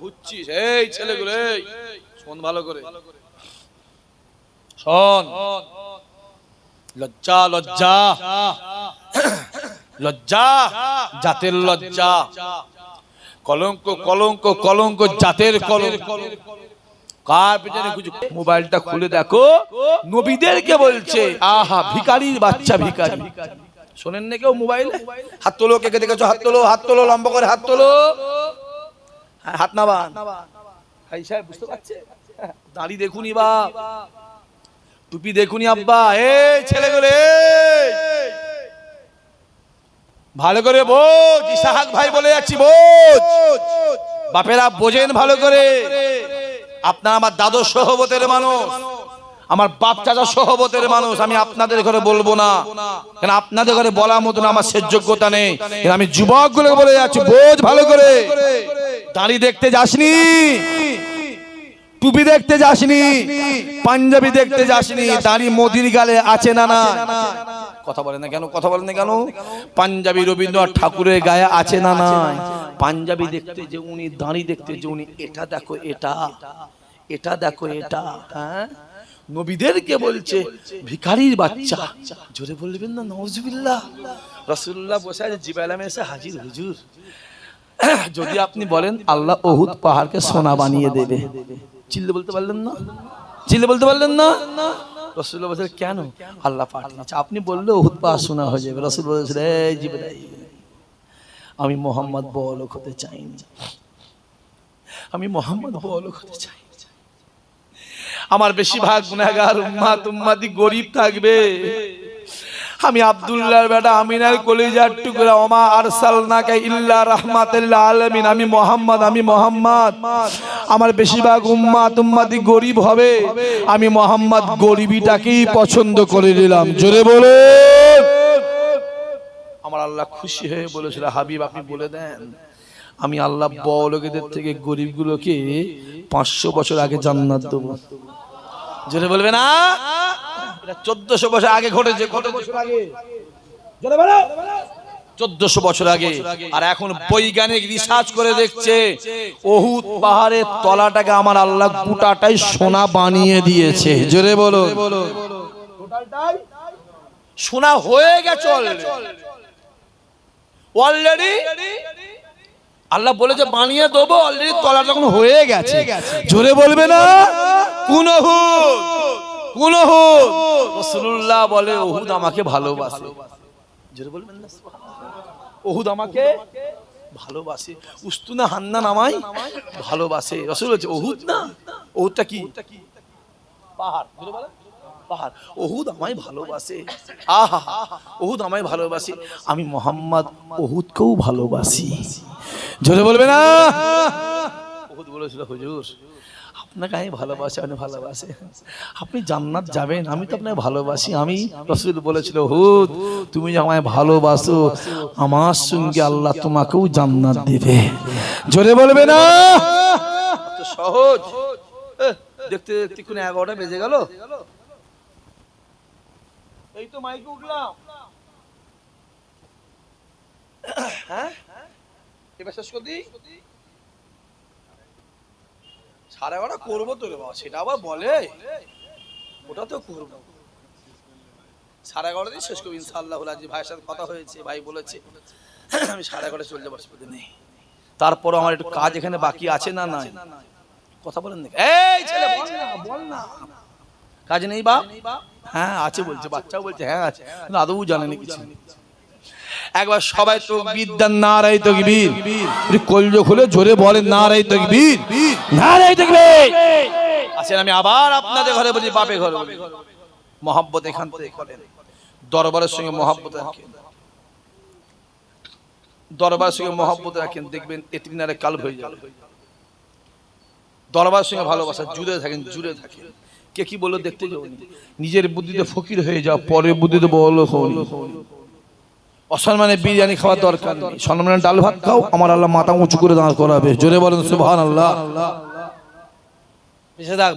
ঘুরছিস। এই ছেলেগুলো এই। শোন ভালো করে। শোন। লজ্জা লজ্জা। লজ্জা। জাতের লজ্জা। কলঙ্ক কলঙ্ক কলঙ্ক জাতের কলঙ্ক। কার পেছনে মোবাইলটা খুলে দেখো। নবীদেরকে বলছে আহা ভিখারির বাচ্চা ভিকারি শোনেন না কেউ মোবাইলে? হাত তোলো কে দেখেছ? হাত তোলো হাত তোলো লম্বা করে হাত তোলো। হাত নাবান। ভাই সাহেব, বুঝতে পারছে দাড়ি দেখুনি বা টুপি দেখুনি আব্বা। এ ছেলেগুলো। ভালো করে বোঝ ইসাহাক ভাই বলে যাচ্ছি, বোঝ। বাপেরা বোঝেন ভালো করে। আপনার আমার দাদু সহবতের মানুষ। আমার বাপ চাচা সহবতের মানুষ, আমি আপনাদের ঘরে বলব না। কেন আপনাদের ঘরে বলার মতন আমার শেষ যোগ্যতা নেই। আমি যুবকগুলো বলে যাচ্ছি, বোঝ ভালো করে। দাড়ি দেখতে যাসনি, টুপি দেখতে যাসনি, পাঞ্জাবি দেখতে যাসনি, দাড়ি মোদির গালে আছে না না? কথা বলেন না কেন, কথা বলেন না কেন? পাঞ্জাবি রবীন্দ্রনাথ ঠাকুরের গায়ে আছে না না? পাঞ্জাবি দেখতে যে উনি, দাঁড়ি দেখতে যে উনি, এটা দেখো এটা এটা দেখো এটা হ্যাঁ? নবীদেরকে বলছে ভিখারির বাচ্চা। জোরে বলবেন না নওজবিল্লাহ রসুল্লাহ বসে আছে জিবাইলামে এসে হাজির হুজুর। যদি আপনি বলেন আল্লাহ ওহুদ পাহাড়কে সোনা বানিয়ে দেবে। চিল্লে বলতে পারলেন না? চিল্লে বলতে পারলেন না? রসুল্লাহ বলছে কেন? আল্লাহ পাঠিয়েছে। আপনি বললে ওহুদ পাহাড় সোনা হয়ে যাবে। রসুল বলেছিল এই জিবরাইল আমি মোহাম্মদ বলক হতে চাইনি। আমি মোহাম্মদ বলক হতে চাই আমার বেশিরভাগ গুনাহগার উম্মাত উম্মাতি গরিব থাকবে। আমি আব্দুল্লাহর বেটা আমিনার কলিজার টুকরা ওমা আরসালনাকা ইল্লা রাহমাতাল আলামিন। আমি মোহাম্মদ আমি মোহাম্মদ। আমার বেশিরভাগ উম্মাত উম্মাতি গরিব হবে। আমি মোহাম্মদ গরিবিটাকেই পছন্দ করে নিলাম। জোরে বলুন। আমার আল্লাহ খুশি হয়ে বলেছিল হাবিব আপনি বলে দেন আমি আল্লাহ বড়লোকেদের থেকে গরিবগুলোকে পাঁচশো বছর আগে জান্নাত দেবো। জোরে বলবে না? চোদ্দশো বছর আগে ঘটেছে। কত বছর আগে? চোদ্দশো বছর আগে। আর এখন বৈজ্ঞানিক রিসার্চ করে দেখছে ওহুদ পাহাড়ের তলাটাকে আমার আল্লাহ গোটাটাই সোনা বানিয়ে দিয়েছে। জোরে বলো। সোনা হয়ে গেছে অলরেডি আল্লাহ বলেছে বানিয়ে দেবো অলরেডি তলা যখন হয়ে গেছে। জোরে বলবে না? কোন হুদ কোন রসুল্লাহ বলে ওহুদ আমাকে ভালোবাসে। জোরে বলবেন না? ওহুদ আমাকে ভালোবাসে। উস্তুনা হান্নান আমায় ভালোবাসে। রসুল হচ্ছে ওহুদ না? ওহুদটা কি? পাহাড়। পাহাড়। ওহুদ আমায় ভালোবাসে। আহা, ওহুদ আমায় ভালোবাসে। আমি মোহাম্মদ ওহুদকেও ভালোবাসি। জোরে বলবে না? ওহুদ বলেছিল, হুজুর, আপনাকে আমি ভালোবাসি আপনি ভালোবাসে। আপনি জান্নাত যাবেন, আমি তো আপনাকে ভালোবাসি। আমি রসুল বলেছিল, হুদ, তুমি যে আমায় ভালোবাসো, আমার সঙ্গে আল্লাহ তোমাকেও জান্নাত দেবে। জোরে বলবে না? সহজ। দেখতে দেখতে কোন এগারোটা বেজে গেল। এই তো মাইকে উঠলাম। হ্যাঁ? শেষ করে সাড়ে এগারোটা করব তো রে বাবা, সেটা আবার বলে। ওটা তো করব। সাড়ে এগারোটাতেই শেষ করব ভাইয়ের সাথে কথা হয়েছে, ভাই বলেছে, আমি সাড়ে চলে নেই আমার একটু কাজ এখানে বাকি আছে না নাই? কথা বলেন কাজ নেই বাপ। হ্যাঁ আছে বলছে, বাচ্চাও বলছে হ্যাঁ আছে। আদৌ জানেনি কিছু। একবার সবাই তো বিদ্যার নারাই তো বীর কলজ খুলে জোরে বলে নারাই তো বীর নারাই তো আসেন, আমি আবার আপনাদের ঘরে বলি বাপে ঘরে মহাব্বত এখান থেকে করেন। দরবারের সঙ্গে মহাব্বত রাখেন। দরবারের সঙ্গে মহাব্বত রাখেন, দেখবেন এটিনারে কাল হয়ে যাবে। দরবারের সঙ্গে ভালোবাসা, জুড়ে থাকেন জুড়ে থাকেন। কে কি বলল দেখতে যাও নিজের বুদ্ধিতে ফকির হয়ে যাও পরের বুদ্ধিতে বলো অসম্মানে বিরিয়ানি খাওয়ার দরকার নেই। সম্মানে ডাল ভাত খাও আমার আল্লাহ মাথা উঁচু করে দাঁড় করাবে। জোরে বলেন সুবহান আল্লাহ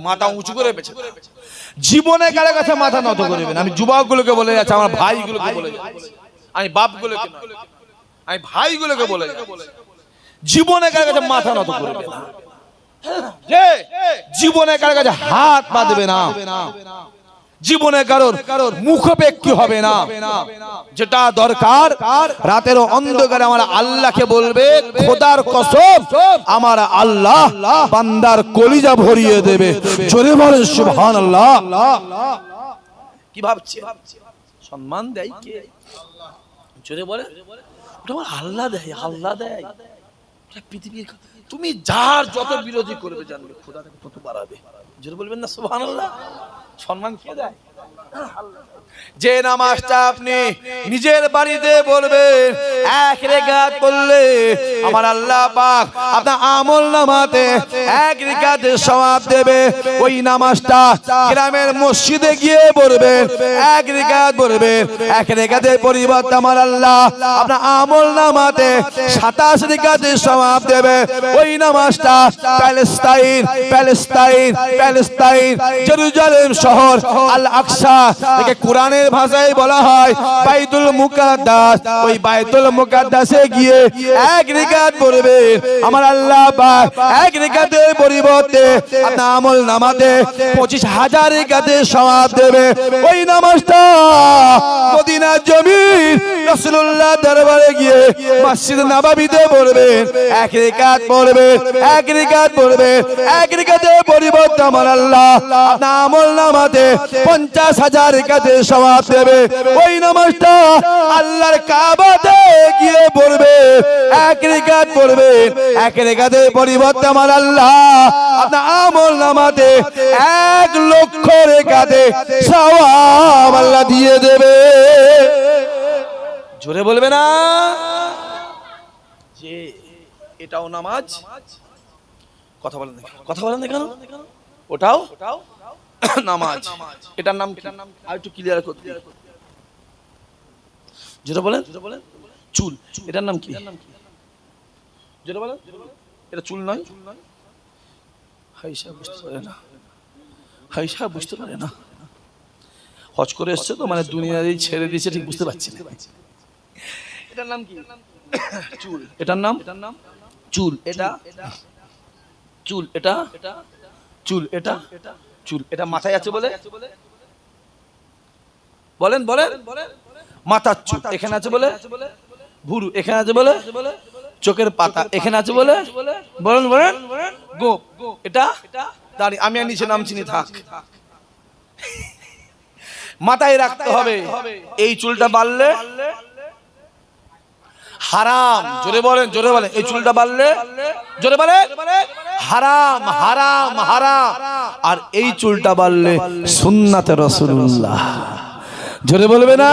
মাথা উঁচু করে থাক। জীবনে কারও কাছে মাথা নত করবেন। আমি যুবকগুলোকে বলে যাচ্ছি আমার ভাইগুলোকে বলে যাচ্ছি। আমি বাপগুলোকে। আমি ভাইগুলোকে বলে জীবনে কার কাছে মাথা নত করবে না। যে জীবনে কার কাছে হাত বাঁধবে না, জীবনে কারোর কারোর মুখপেক্ষী হবে না। যেটা দরকার রাতের অন্ধকারে আমার আল্লাহকে বলবে, খোদার কসম, আমার আল্লাহ বান্দার কলিজা ভরিয়ে দেবে। জোরে বলেন, সুবহানাল্লাহ। কি ভাবছে? সম্মান দেয় কে? জোরে বলে ওটা আল্লাহ দেয় আল্লাহ দেয়। পৃথিবীর তুমি যার যত বিরোধী করবে জানবে, খোদা তত বাড়াবে। যদি বলবেন না, সুবহানাল্লাহ? সম্মান কে দেয়? যে নামাজটা আপনি নিজের বাড়িতে বলবেন এক রেখাত বললে আমার আল্লাহ পাক আপনার আমল নামাতে এক রেখাতে সওয়াব দেবে। ওই নামাজটা গ্রামের মসজিদে গিয়ে বলবেন এক রেখাত বলবেন এক রেখাতে পরিবর্তে আমার আল্লাহ আপনার আমল নামাতে সাতাশ রেখাতে সওয়াব দেবে। ওই নামাজটা প্যালেস্তাইন প্যালেস্তাইন প্যালেস্তাইন জেরুজালেম শহর আল আকসা একে কোরআনের ভাষায় বলা হয়, বাইতুল মুকাদ্দাস। ওই বাইতুল মুকাদ্দাসে গিয়ে এক রিকাত পড়বে। আমার আল্লাহ পাক এক রিকাতের পরিবর্তে আপনার আমল নামাতে পঁচিশ হাজার রিকাতে সওয়াব দেবে। ওই নামাজটা মদিনার জমিন রাসূলুল্লাহ দরবারে গিয়ে মসজিদ নববীতে পড়বেন এক রিকাত পড়বেন এক রিকাত পড়বেন এক রিকাতের পরিবর্তে আমার আল্লাহ আপনার আমল নামাতে পঞ্চাশ হাজার রিকাতে সওয়াব দেবে। ওই নামাজটা আল্লাহর কাবাতে গিয়ে পড়বে। এক রিকাত পড়বে। এক রিকাতের পরিবর্তে আমার আল্লাহ আপনার আমল নামাতে এক লক্ষ রেখাতে সওয়াব আল্লাহ দিয়ে দেবে। জোরে বলবে না? যে এটাও নামাজ? কথা বলেন কথা বলেন কেন? ওটাও? নামাজ। এটার নাম কি? আর একটু ক্লিয়ার করতে। যেটা বলেন? চুল। এটার নাম কি? যেটা বলেন? এটা চুল নয়? চুল নয়? হাইসা বুঝতে পারে না। হাইসা বুঝতে পারে না। হজ করে এসছে তো মানে দুনিয়ারই ছেড়ে দিয়েছে ঠিক বুঝতে পারছি না। এটার নাম কি? চুল। এটার নাম? এটার নাম? চুল। এটা? চুল। এটা? চুল। এটা? এটা? চুল। এটা মাথায় আছে বলে? বলেন বলেন। মাথার চুল। এখানে আছে বলে? ভুরু। এখানে আছে বলে? চোখের পাতা। এখানে আছে বলে? বলেন বলেন। গোপ এটা? দাঁড়ি। আমি আর নিচে নাম চিনি থাক। মাথায় রাখতে হবে। এই চুলটা বাড়লে হারাম। জোরে বলেন জোরে বলেন। এই চুলটা বাড়লে? জোরে বলেন। হারাম হারাম হারাম। আর এই চুলটা বাড়লে সুন্নাতে রসুল্লাহ জোরে বলবে না?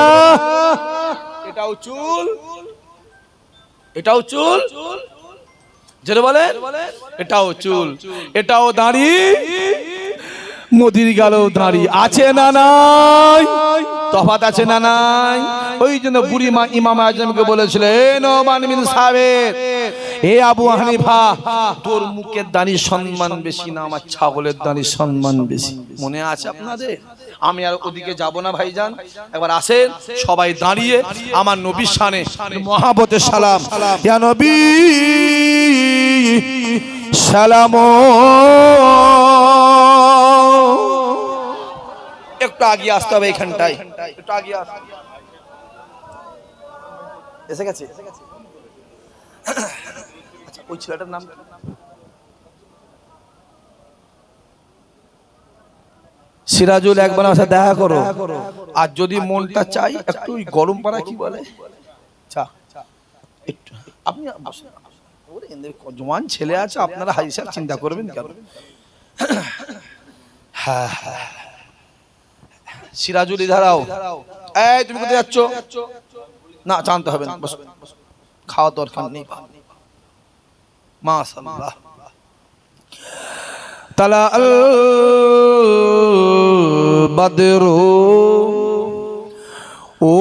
এটাও চুল? এটাও চুল? জোরে বলে এটাও চুল। এটাও দাড়ি? মোদির গেল দাঁড়ি আছে না নাই? তফাত আছে না নাই? ওই জন্য বুড়ি মা ইমাম আজমকে বলেছিল এ নোমান বিন সাবের এ আবু হানিফা, তোর মুখের দাড়ি সম্মান বেশি না, আমার ছাগলের দাড়ি সম্মান বেশি। মনে আছে আপনাদের? আমি আর ওদিকে যাব না, ভাইজান। একবার আসেন, সবাই দাঁড়িয়ে আমার নবীর শানে মহাবতের সালাম। ইয়া নবী সালাম। একটু আগিয়ে আসতে হবে এখানটায়। একটু আগিয়ে আস। এসে গেছে? আচ্ছা ওই ছেলেটার নাম সিরাজুল একবার আমার সাথে দেখা করো। আর যদি মনটা চাই একটু ওই গরম পাড়া কি বলে? চা একটু আপনি জওয়ান ছেলে আছে আপনারা হাইসাব চিন্তা করবেন কেন? হ্যাঁ হ্যাঁ সিরাজুল ইধারাও। এই তুমি কোথায় যাচ্ছ? না জানতে হবে না খাওয়া দরকার নেই। মাশাআল্লাহ। তালা আল বদরু ও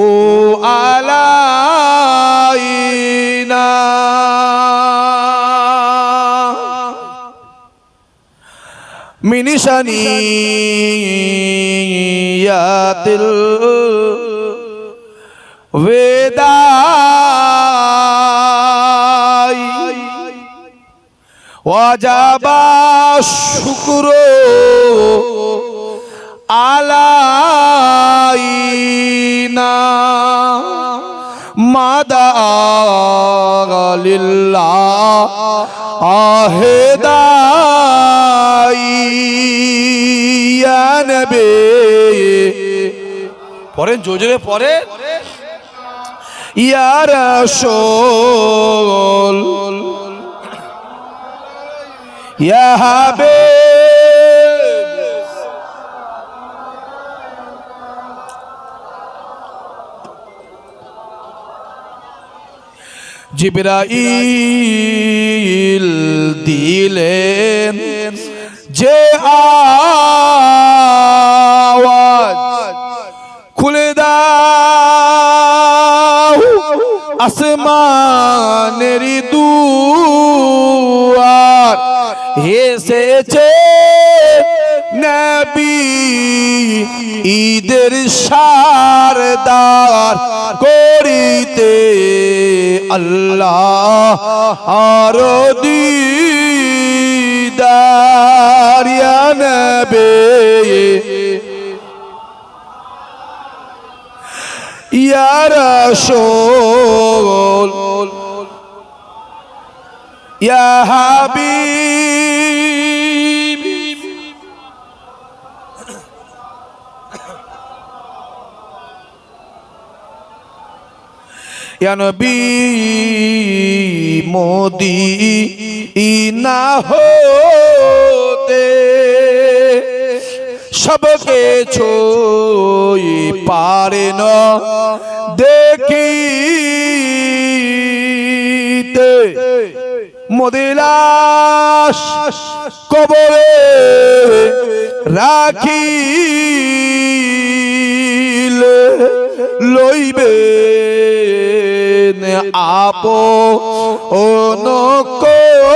আলাইনা بنشانيات الوداع وجب الشكر علينا মাদা লিল্লাহ আহেদাই। নবী। জোজরে পড়ে ইয়া রাসূল। ইয়া জিবরাইল দিলেন যে আওয়াজ খুলে দাও আসমানের দুয়ার এসেছে ঈদের সারদার করিতে আল্লাহ আর দিদার ইয়া নবী। ইয়া রাসূল ইয়া হাবিব। ইয়া নবী মোদি ইনা হতে সবকে ছই পারে না। দেখিতে মদিলাস কবরে রাখিলে লইবে। আপো অনুকলে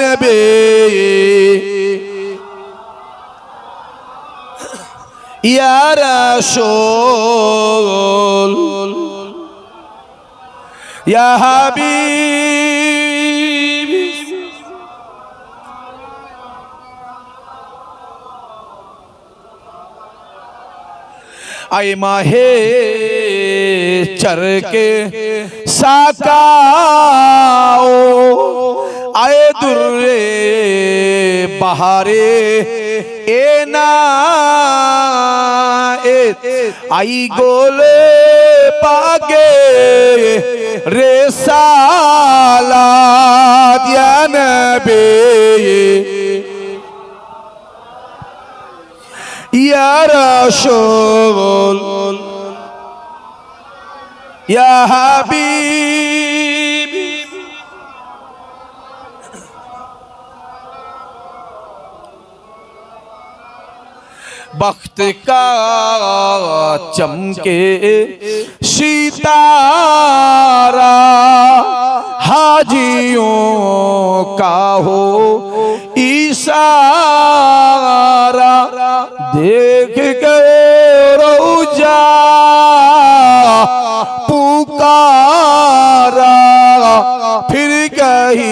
নবে ইয়া রাসূল ইয়া হাবিব আই মাহে চরকে সাকাও আয়ে দুরে বাহারে এ না এ আই গোলে পাগে রে সালা দিয়া নবে يا رسول يا حبيب بخت کا چمکے ستارہ حاجیوں کا ہو عیسیٰ देख गए रोजा पुकारा फिर कहीं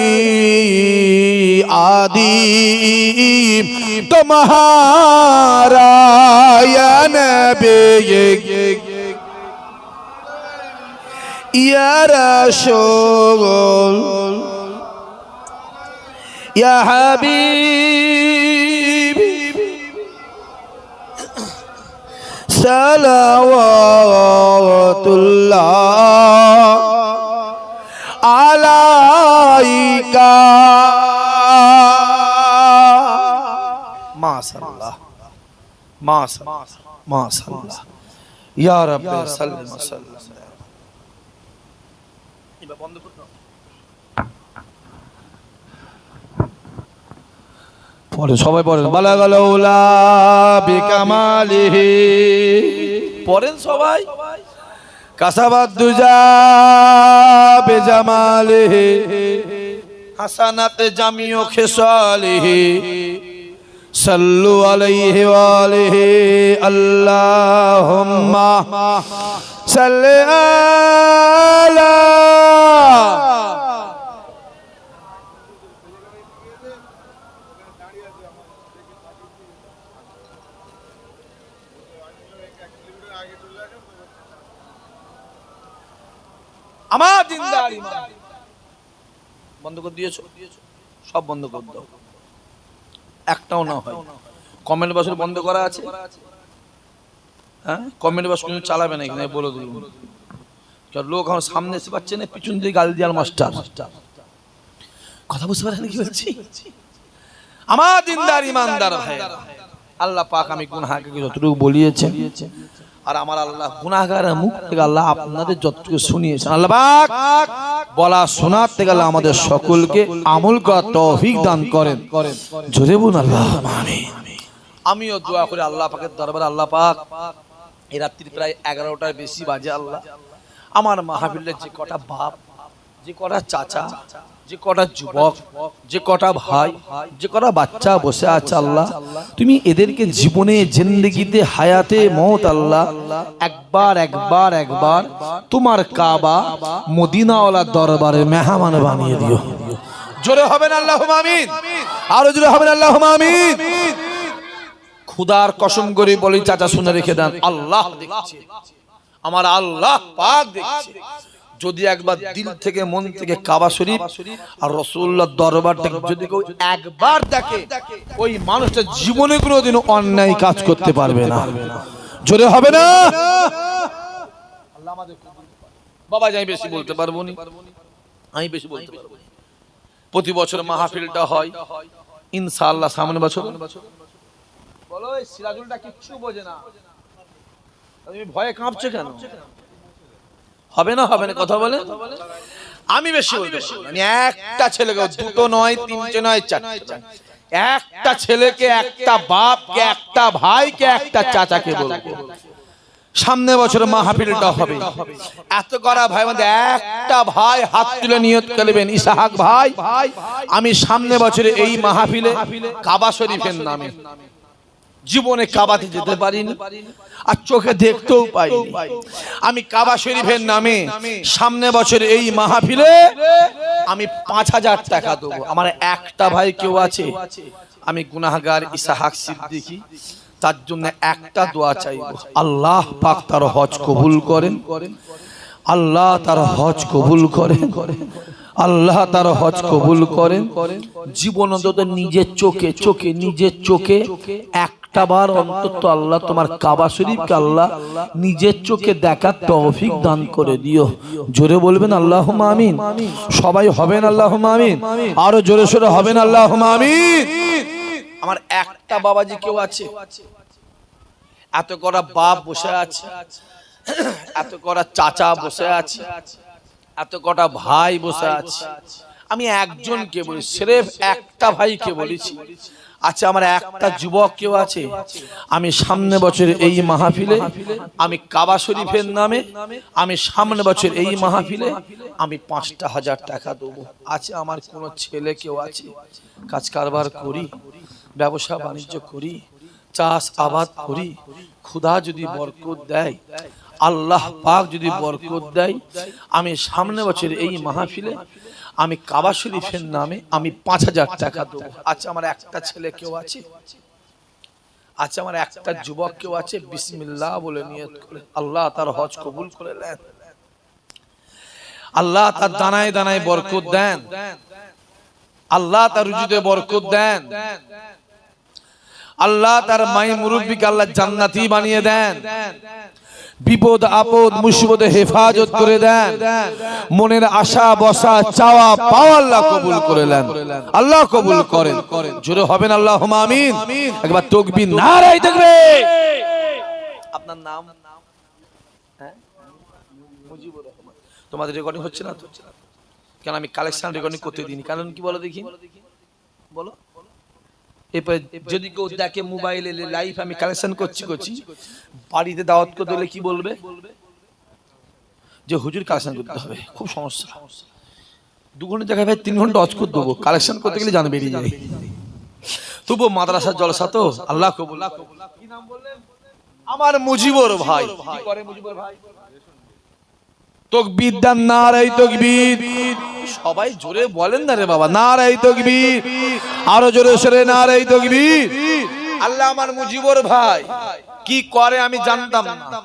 आदि तुम्हारा या नबी या रसूल या हबीब সালাওয়াতুল্লাহ আলাইকা। মাশাআল্লাহ মাশাআল্লাহ মাশাআল্লাহ। ইয়া রাব্বি সাল্লাল্লাহু আলাইহি ওয়াসাল্লাম বন্ধ করুন পরে সবাই পড়েন। বালাগাল উলা বিকামালিহি। পড়েন সবাই। কাসাবাদ দুজা বেজামালিহি। হাসানাত জামিও খেসালিহি। সাল্লু আলাইহি ওয়ালিহি আল্লাহুম্মা সাল্লি আলা আমার ইমান বন্ধ করে দিয়েছ? সব বন্ধ করে দাও। একটাও না হয়। কমেন্ট বক্স বন্ধ করা আছে? হ্যাঁ? কমেন্ট বক্স কিন্তু চালাবে না এখানে বলে দিল লোক আমার সামনে এসে পাচ্ছে না পিছন দিয়ে গাল দিয়ার মাস্টার। কথা বুঝতে পারেন কি বলছি? আমার দিনদার ইমানদার ভাই। আল্লাহ পাক আমি গুনাহকে যতটুকু বলিয়েছেন। আর আমার আল্লাহ গুনাহগারের মুখ থেকে আল্লাহ আপনাদের যতটুকু শুনিয়েছেন, আল্লাহ বলা শোনার থেকে আল্লাহ আমাদের সকলকে আমল করার তৌফিক দান করেন। জোরে বলুন, আল্লাহ আমিও দোয়া করি আল্লাহ পাকের দরবারে, আল্লাহ পাক এই রাত্রি প্রায় এগারোটার বেশি বাজে আল্লাহ। আমার মাহাবিলের যে কটা বাপ, যে কটা চাচা যে কটা যুবক, যে কটা ভাই, যে কটা বাচ্চা বসে আছে আল্লাহ, তুমি এদেরকে জীবনে জিন্দগিতে, হায়াতে মত আল্লাহ, একবার একবার একবার তোমার কাবা, মদিনাওয়ালা দরবারে মেহমান বানিয়ে দিও। জোরে হবে না আল্লাহ আমিন? আরও জোরে হবে না আল্লাহ আমিন? খুদার কসম করে বলি, চাচা শুনে রেখে দেন, আল্লাহ আমার আল্লাহ পাক দেখছে। যদি একবার দিল থেকে মন থেকে কাবা শরীফ আর রসুল্লাহ দরবারটাকে যদি কেউ একবার দেখে ওই মানুষটা জীবনে কোনোদিন অন্যায় কাজ করতে পারবে না। জোরে হবে না। বাবা যাই বেশি বলতে পারব নি। আমি বেশি বলতে পারব প্রতি বছর মাহফিলটা হয়। ইনশাআল্লাহ সামনে বছর। বলো সিরাজুলটা কিচ্ছু বোঝে না। তুমি ভয়ে কাঁপছে কেন? হবে না হবে না কথা বলে আমি বেশি বলতে আমি একটা ছেলেকে দুটো নয় তিনটে নয় চারটে। একটা ছেলেকে একটা বাপকে একটা ভাইকে একটা চাচাকে বলব। সামনে বছর মাহফিলটা হবে। এত করা ভাই মধ্যে একটা ভাই হাত তুলে নিয়ত করবেন ইসাহাক ভাই। আমি সামনে বছরে এই মাহফিলে কাবা শরীফের নামে জীবনে কাবাতে যেতে পারিনি আর চোখে দেখতেও পাইনি। আমি কাবা শরীফের নামে সামনে বছর এই মাহফিলে আমি পাঁচ হাজার টাকা দেবো। আমার একটা ভাই কেউ আছে আমি গুনাহগার ইসাহাক সিদ্দিকি। তার জন্য একটা দোয়া চাইব। আল্লাহ পাক তার হজ কবুল করেন। আল্লাহ তার হজ কবুল করেন। আল্লাহ তার হজ কবুল করেন। জীবন নিজের চোখে চোখে নিজের চোখে একটা অন্তত আল্লাহ তোমার কাবা শরীফকে আল্লাহ নিজের চোখে দেখার তৌফিক দান করে দিও। জোরে বলবেন আল্লাহ আমিন। সবাই হবেন আল্লাহ আমিন। আরও জোরে সোরে হবেন আল্লাহ আমিন। আমার একটা বাবাজি কেউ আছে? এত করা বাপ বসে আছে, এত করা চাচা বসে আছে, এত কটা ভাই বসে আছে। আমি একজনকে বলি, স্রেফ একটা ভাইকে বলেছি। আচ্ছা আমার একটা যুবক কেউ আছে, আমি সামনে বছর এই মাহফিলে, আমি কাবা শরীফের নামে, আমি সামনে বছর এই মাহফিলে, আমি পাঁচটা হাজার টাকা দেবো। আছে, আমার কোনো ছেলে কেউ আছে, কাজ কারবার করি, ব্যবসা বাণিজ্য করি, চাষ আবাদ করি, ক্ষুধা যদি বরকত দেয়, আল্লাহ পাক যদি বরকত দেয়, আমি সামনে বছর এই মাহফিলে আমি কাবা শরীফের নামে আমি পাঁচ হাজার টাকা দেবো। আচ্ছা আমার একটা ছেলে কেউ আছে? আচ্ছা আমার একটা যুবক কেউ আছে? বিসমিল্লাহ বলে নিয়ত করে। আল্লাহ তার হজ কবুল করে নেন। আল্লাহ তার দানায় দানায় বরকত দেন। আল্লাহ তার রুজিতে বরকত দেন। আল্লাহ তার মাই মুরব্বীকে আল্লাহ জান্নাতি বানিয়ে দেন। বিপদ, আপদ, মুসিবতে হেফাজত করে দেন। মনের আশা, বসা, চাওয়া, পাওয়া আল্লাহ কবুল করে দেন আল্লাহ কবুল করেন। জোরে হবেন আল্লাহ আমিন। একবার তকবীর নারাই দেখবে আপনার নাম? হ্যাঁ? তোমাদের রেকর্ডিং হচ্ছে না কেন আমি কালেকশন রেকর্ডিং করতে দিইনি? কারণ কি বলো দেখি। বলো। এরপরে যদি কেউ দেখে মোবাইলে লাইভ আমি কালেকশন করছি করছি। বাড়িতে দাওয়াত করতে হলে কি বলবে? যে হুজুর কালেকশন করতে হবে খুব সমস্যা। দু ঘণ্টা জায়গায় ভাই তিন ঘণ্টা অজ করে দেবো কালেকশন করতে গেলে জান বেরিয়ে যায়। তবু মাদ্রাসার জলসা তো আল্লাহ কবুল। আমার মুজিবর ভাই। কি করে মুজিবর ভাই? তকবীর দেন নারাই তকবীর। সবাই জোরে বলেন না রে বাবা নারাই তকবীর। আরও জোরে সরে নারাই তকবীর। আল্লাহ আমার মুজিবর ভাই, কি করে আমি জানতাম না।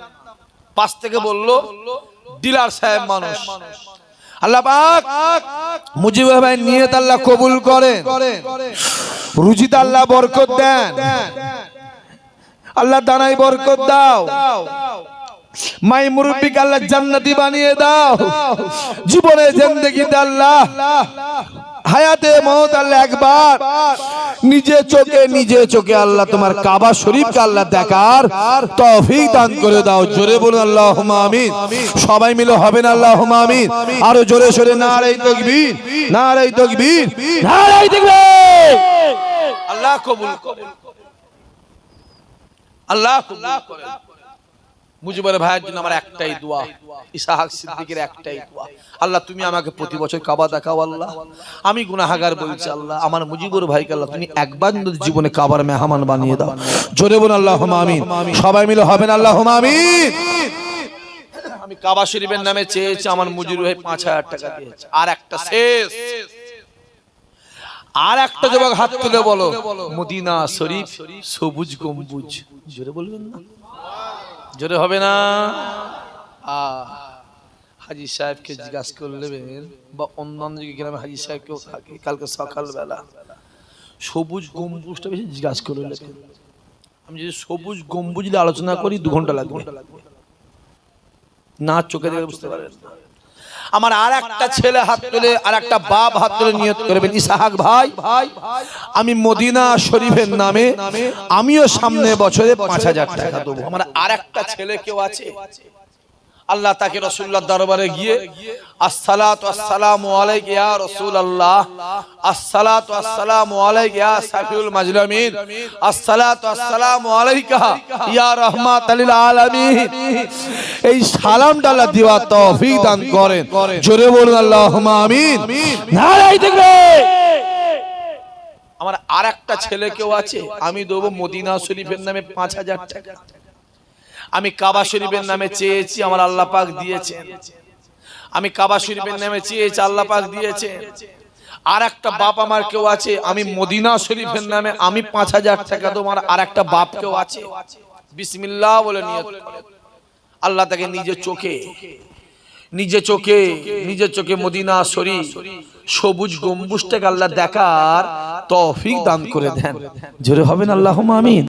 পাশ থেকে বলল, ডিলার সাহেব মানুষ। আল্লাহ পাক মুজিবুর ভাই নিয়ত আল্লাহ কবুল করেন। রুজিত আল্লাহ বরকত দেন। আল্লাহ দানাই বরকত দাও। মাই মুরব্বিকে আল্লাহ জান্নাতি বানিয়ে দাও। জীবনে জিন্দেগিতে আল্লাহ হায়াতে মহত আল্লাহ একবার। নিজে চোখে নিজে চোখে আল্লাহ তোমার কাবা শরীফকে আল্লাহ দেখার তৌফিক দান করে দাও। জোরে বলুন আল্লাহ আমিন। সবাই মিলে হবে না আল্লাহ আমিন? আরও জোরে সরে নারাই তকবীর নারাই তকবীর নারাই তকবীর। আল্লাহ কবুল করে আল্লাহ কবুল করে মুজিবুর ভাইয়ের জন্য আমার একটাই দোয়া, ইসাহাক সিদ্দিকের একটাই দোয়া। আল্লাহ, তুমি আমাকে প্রতি বছর কাবা দেখাও আল্লাহ। আমি গুনাহাগার বলছি আল্লাহ, আমার মুজিবুর ভাইকে আল্লাহ, তুমি একবার যদি জীবনে কাবার মেহমান বানিয়ে দাও। জোরে বলুন আল্লাহ আমিন। সবাই মিলে হবেন আল্লাহ আমিন। আমি কাবা শরীফের নামে চেয়েছি, আমার মুজিবুর ভাই পাঁচ হাজার টাকা দিয়েছে। আর একটা শেষ। আর একটা যুবক হাত তুলে বলো, মদিনা শরীফ সবুজ গম্বুজ। জোরে বলবেন না? জোরে হবে না? হাজি সাহেবকে জিজ্ঞাসা করে নেবেন বা অন্যান্য গ্রামে হাজি সাহেব কেউ থাকে, কালকে সকালবেলা সবুজ গম্বুজটা বেশি জিজ্ঞাসা করে নেবেন আমি যদি সবুজ গম্বুজ আলোচনা করি, দু ঘণ্টা লাগবে। না চোখে দেখে বুঝতে পারবেন না। আমার আর একটা ছেলে হাত তুলে আর একটা বাপ হাত তুলে নিয়ত করবেন। ইসাহাক ভাই আমি মদিনা শরীফের নামে আমিও সামনে বছরে পাঁচ হাজার টাকা দেবো। আমার আর একটা ছেলে কেউ আছে? আল্লাহ তাকে রসুল্লাহ দরবারে গিয়ে এই সালামটা আল্লাহ দান করেন। জোরে বলুন আমার আর একটা ছেলে কেউ আছে, আমি দেবো মদিনা শরীফের নামে পাঁচ হাজার টাকা। আমি কাবা শরীফের নামে চেয়েছি, আমার আল্লাহ পাক দিয়েছেন। আমি কাবা শরীফের নামে চেয়েছি, আল্লাহ পাক দিয়েছেন। আর একটা বাপ আমার কেউ আছে, আমি মদিনা শরীফের নামে আমি পাঁচ হাজার টাকা তোমার আর একটা বাপ কেউ আছে। বিসমিল্লাহ বলে নিয়ে আল্লাহ তাকে নিজের চোখে, নিজে চোখে নিজের চোখে মদিনা শরীফ, সবুজ গম্বুজটাকে আল্লাহ দেখার তৌফিক দান করে দেন। জোরে হবেন আল্লাহ আমিন।